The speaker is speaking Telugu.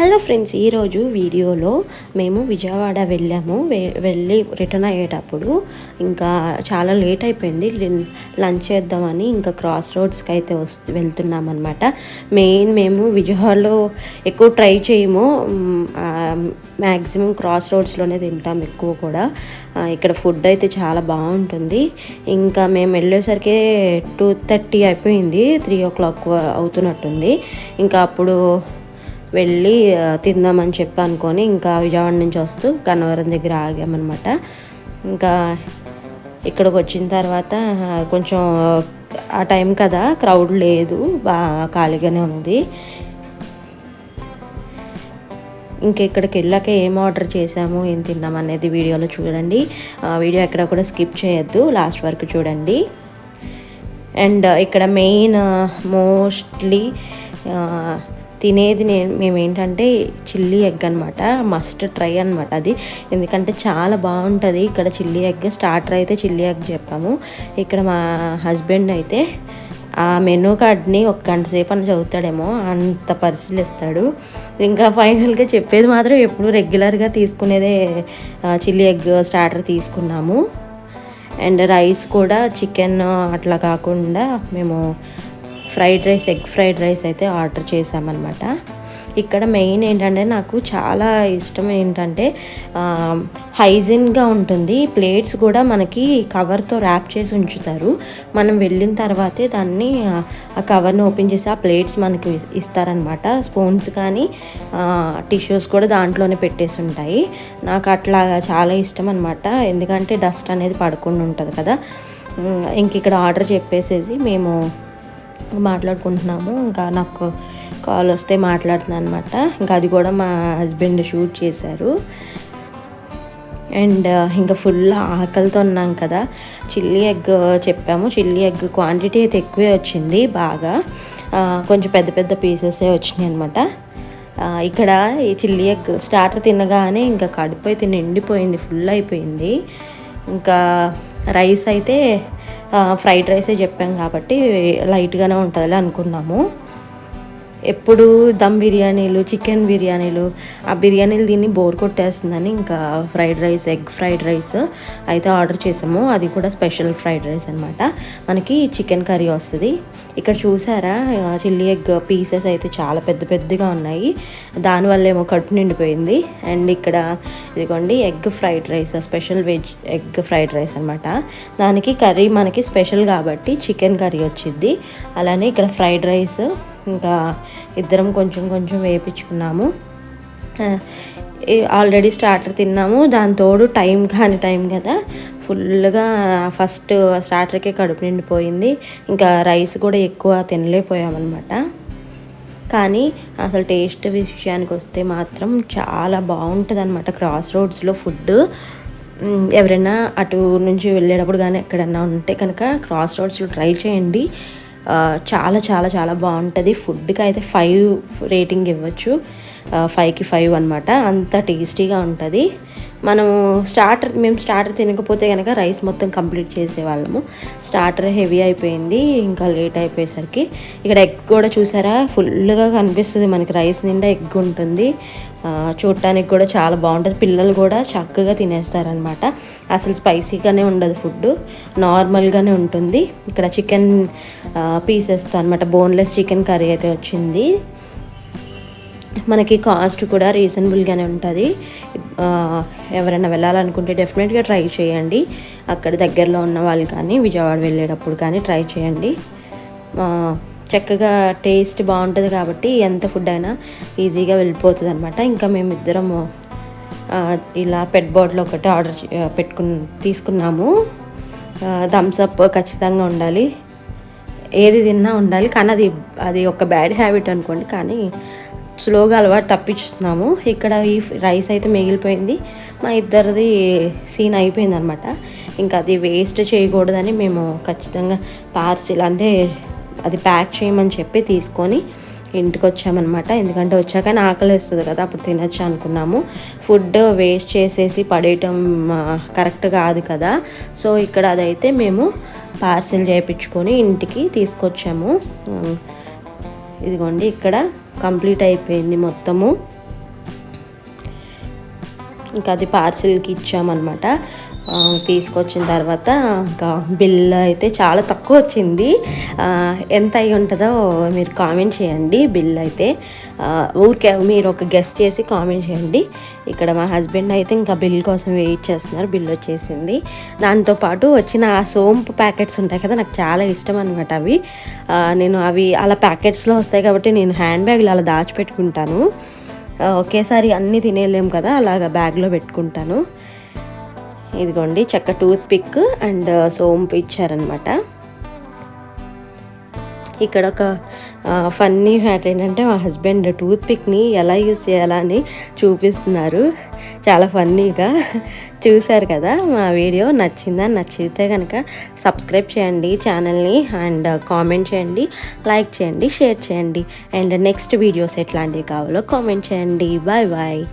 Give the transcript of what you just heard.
హలో ఫ్రెండ్స్ ఈరోజు వీడియోలో మేము విజయవాడ వెళ్ళాము. వె- వెళ్ళి రిటర్న్ అయ్యేటప్పుడు ఇంకా చాలా లేట్ అయిపోయింది. లంచ్ చేద్దామని ఇంకా క్రాస్ రోడ్స్కి అయితే వస్తు వెళ్తున్నాం అనమాట మెయిన్ మేము విజయవాడలో ఎక్కువ ట్రై చేయము. మ్యాక్సిమం క్రాస్ రోడ్స్లోనే తింటాం ఎక్కువ కూడా. ఇక్కడ ఫుడ్ అయితే చాలా బాగుంటుంది. ఇంకా మేము వెళ్ళేసరికి టూ థర్టీ అయిపోయింది. త్రీ ఓ క్లాక్ అవుతున్నట్టుంది. ఇంకా అప్పుడు వెళ్ళి తిందామని చెప్పి అనుకొని ఇంకా విజయవాడ నుంచి వస్తూ గన్నవరం దగ్గర ఆగామన్నమాట. ఇంకా ఇక్కడికి వచ్చిన తర్వాత కొంచెం ఆ టైం కదా క్రౌడ్ లేదు బాగా ఖాళీగానే ఉంది. ఇంక ఇక్కడికి వెళ్ళాక ఏం ఆర్డర్ చేసాము ఏం తిన్నాం అనేది వీడియోలో చూడండి. వీడియో ఎక్కడ కూడా స్కిప్ చేయొద్దు లాస్ట్ వరకు చూడండి. అండ్ ఇక్కడ మెయిన్ మోస్ట్లీ తినేది నేను మేము ఏంటంటే చిల్లీ ఎగ్ అనమాట మస్ట్ ట్రై అనమాట అది. ఎందుకంటే చాలా బాగుంటుంది. ఇక్కడ చిల్లీ ఎగ్ స్టార్టర్ అయితే చిల్లీ ఎగ్ చెప్పాము. ఇక్కడ మా హస్బెండ్ అయితే ఆ మెనూ కార్డ్ని ఒక గంట సేపు అని చదువుతాడేమో అంత పరిశీలిస్తాడు. ఇంకా ఫైనల్గా చెప్పేది మాత్రం ఎప్పుడు రెగ్యులర్గా తీసుకునేదే చిల్లీ ఎగ్ స్టార్టర్ తీసుకున్నాము. అండ్ రైస్ కూడా చికెన్ అట్లా కాకుండా మేము fried rice egg fried rice అయితే ఆర్డర్ చేశామన్నమాట. ఇక్కడ మెయిన్ ఏంటంటే నాకు చాలా ఇష్టం ఏంటంటే హైజీన్గా ఉంటుంది. ప్లేట్స్ కూడా మనకి కవర్తో ర్యాప్ చేసి ఉంచుతారు. మనం వెళ్ళిన తర్వాతే దాన్ని ఆ, కవర్ని ఓపెన్ చేసి ఆ ప్లేట్స్ మనకి ఇస్తారనమాట స్పూన్స్ కానీ టిష్యూస్ కూడా దాంట్లోనే పెట్టేసి ఉంటాయి. నాకు అట్లా చాలా ఇష్టం అనమాట ఎందుకంటే డస్ట్ అనేది పడకుండా ఉంటుంది కదా ఇంక ఇక్కడ ఆర్డర్ చెప్పేసేసి మేము మాట్లాడుకుంటున్నాము. ఇంకా నాకు కాల్ వస్తే మాట్లాడుతున్నాను అనమాట ఇంకా అది కూడా మా హస్బెండ్ షూట్ చేశారు. అండ్ ఇంకా ఫుల్ ఆకలితో ఉన్నాం కదా. చిల్లీ ఎగ్ చెప్పాము. చిల్లీ ఎగ్ క్వాంటిటీ అయితే ఎక్కువే వచ్చింది బాగా. కొంచెం పెద్ద పెద్ద పీసెసే వచ్చినాయి అనమాట ఇక్కడ ఈ చిల్లీ ఎగ్ స్టార్టర్ తినగానే ఇంకా కడుపు అయితే నిండిపోయింది ఫుల్ అయిపోయింది. ఇంకా రైస్ అయితే ఫ్రైడ్ రైసే చెప్పాం కాబట్టి లైట్గానే ఉంటుందిలే అనుకున్నాము. ఎప్పుడు దమ్ బిర్యానీలు చికెన్ బిర్యానీలు ఆ బిర్యానీలు తిని బోర్ కొట్టేస్తుందని ఇంకా fried rice egg fried rice అయితే ఆర్డర్ చేసాము. అది కూడా స్పెషల్ ఫ్రైడ్ రైస్ అనమాట మనకి చికెన్ కర్రీ వస్తుంది. ఇక్కడ చూసారా? చిల్లీ ఎగ్ పీసెస్ అయితే చాలా పెద్ద పెద్దగా ఉన్నాయి. దానివల్ల ఏమో కడుపు నిండిపోయింది. అండ్ ఇక్కడ ఇదిగోండి egg fried rice special veg egg fried rice అనమాట దానికి కర్రీ మనకి స్పెషల్ కాబట్టి చికెన్ కర్రీ వచ్చింది అలానే ఇక్కడ ఫ్రైడ్ రైస్ ఇంకా ఇద్దరం కొంచెం కొంచెం వేయించుకున్నాము ఆల్రెడీ స్టార్టర్ తిన్నాము. దాని తోడు టైం కాని టైం కదా. ఫుల్గా ఫస్ట్ స్టార్టర్కే కడుపు నిండిపోయింది. ఇంకా రైస్ కూడా ఎక్కువ తినలేకపోయామన్నమాట. కానీ అసలు టేస్ట్ విషయానికి వస్తే మాత్రం చాలా బాగుంటుంది అనమాట క్రాస్ రోడ్స్లో ఫుడ్ ఎవరైనా అటు నుంచి వెళ్ళేటప్పుడు కానీ ఎక్కడన్నా ఉంటే కనుక క్రాస్ రోడ్స్లో ట్రై చేయండి. చాలా చాలా చాలా బాగుంటుంది. ఫుడ్కి అయితే ఫైవ్ రేటింగ్ ఇవ్వచ్చు. ఫైవ్కి ఫైవ్ అనమాట అంత టేస్టీగా ఉంటుంది. మనము స్టార్టర్ మేము స్టార్టర్ తినకపోతే కనుక రైస్ మొత్తం కంప్లీట్ చేసేవాళ్ళము. స్టార్టర్ హెవీ అయిపోయింది ఇంకా లేట్ అయిపోయేసరికి. ఇక్కడ ఎగ్ కూడా చూసారా? ఫుల్గా కనిపిస్తుంది మనకి. రైస్ నిండా ఎగ్ ఉంటుంది. చూడటానికి కూడా చాలా బాగుంటుంది. పిల్లలు కూడా చక్కగా తినేస్తారనమాట అసలు స్పైసీగానే ఉండదు ఫుడ్ నార్మల్గానే ఉంటుంది. ఇక్కడ చికెన్ పీసెస్తో అనమాట బోన్లెస్ చికెన్ కర్రీ అయితే వచ్చింది. మనకి కాస్ట్ కూడా రీజనబుల్గానే ఉంటుంది. ఎవరైనా వెళ్ళాలనుకుంటే డెఫినెట్గా ట్రై చేయండి. అక్కడ దగ్గరలో ఉన్న వాళ్ళు కానీ విజయవాడ వెళ్ళేటప్పుడు కానీ ట్రై చేయండి. చక్కగా టేస్ట్ బాగుంటుంది కాబట్టి ఎంత ఫుడ్ అయినా ఈజీగా వెళ్ళిపోతుంది అనమాట ఇంకా మేమిద్దరము ఇలా పెట్ బాటిల్ ఒకటి ఆర్డర్ చే- పెట్టుకుని తీసుకున్నాము. థమ్స్ అప్ ఖచ్చితంగా ఉండాలి. ఏది తిన్నా ఉండాలి. కానీ అది అది ఒక బ్యాడ్ హ్యాబిట్ అనుకోండి. కానీ స్లోగా అలవాటు తప్పించుతున్నాము. ఇక్కడ ఈ రైస్ అయితే మిగిలిపోయింది. మా ఇద్దరిది సీన్ అయిపోయింది అనమాట ఇంకా అది వేస్ట్ చేయకూడదని మేము ఖచ్చితంగా పార్సిల్ అంటే అది ప్యాక్ చేయమని చెప్పి తీసుకొని ఇంటికి వచ్చామన్నమాట ఎందుకంటే వచ్చాక ఆకలి వేస్తుంది కదా అప్పుడు తినచ్చు అనుకున్నాము. ఫుడ్ వేస్ట్ చేసేసి పడేయటం కరెక్ట్ కాదు కదా. సో ఇక్కడ అదైతే మేము పార్సిల్ చేయించుకొని ఇంటికి తీసుకొచ్చాము. ఇదిగోండి ఇక్కడ కంప్లీట్ అయిపోయింది మొత్తము. ఇంకా అది పార్సిల్కి ఇచ్చామన్నమాట. తీసుకొచ్చిన తర్వాత ఇంకా బిల్ అయితే చాలా తక్కువ వచ్చింది. ఎంత అయి ఉంటుందో మీరు కామెంట్ చేయండి. బిల్ అయితే ఊరికే మీరు ఒక గెస్ట్ చేసి కామెంట్ చేయండి. ఇక్కడ మా హస్బెండ్ అయితే ఇంకా బిల్ కోసం వెయిట్ చేస్తున్నారు. బిల్ వచ్చేసింది. దాంతోపాటు వచ్చిన ఆ సోంపు ప్యాకెట్స్ ఉంటాయి కదా నాకు చాలా ఇష్టం అనమాట అవి. నేను అవి అలా ప్యాకెట్స్లో వస్తాయి కాబట్టి నేను హ్యాండ్ బ్యాగ్లో అలా దాచిపెట్టుకుంటాను. ఒకేసారి అన్నీ తినేయలేము కదా అలాగ బ్యాగ్లో పెట్టుకుంటాను. ఇదిగోండి చెక్క టూత్ పిక్ అండ్ సోంపు ఇచ్చారనమాట ఇక్కడ ఒక ఫన్నీ మ్యాటర్ ఏంటంటే మా హస్బెండ్ టూత్ పిక్ని ఎలా యూస్ చేయాలా అని చూపిస్తున్నారు. చాలా ఫన్నీగా చూశారు కదా మా వీడియో. నచ్చిందా? నచ్చితే కనుక సబ్స్క్రైబ్ చేయండి ఛానల్ని అండ్ కామెంట్ చేయండి లైక్ చేయండి షేర్ చేయండి. అండ్ నెక్స్ట్ వీడియోస్ ఎట్లాంటివి కావాలో కామెంట్ చేయండి. Bye bye.